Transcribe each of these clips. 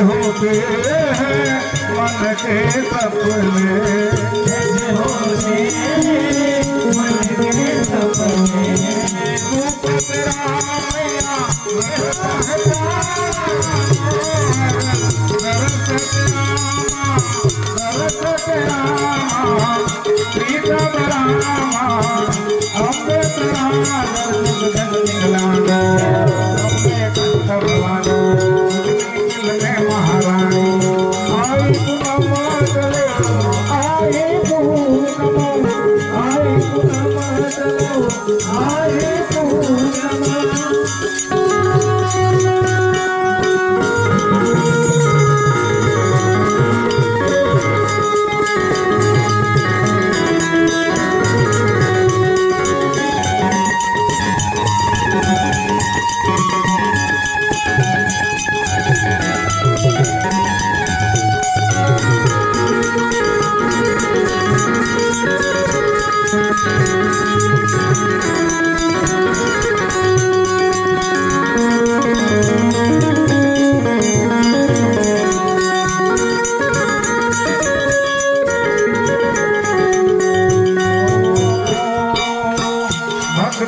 होते हैं मन के सपने। है दरस तेरा दरस तेरा प्रीतम रामा, दर्शन जग निकला चलो आई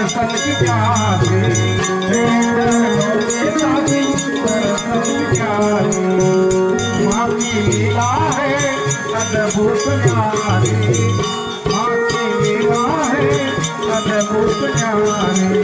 दर्शन की प्यासी दर्शन की प्यासी माँ की लीला है, अद्भुत न्यारी माँ की लीला है, अद्भुत न्यारी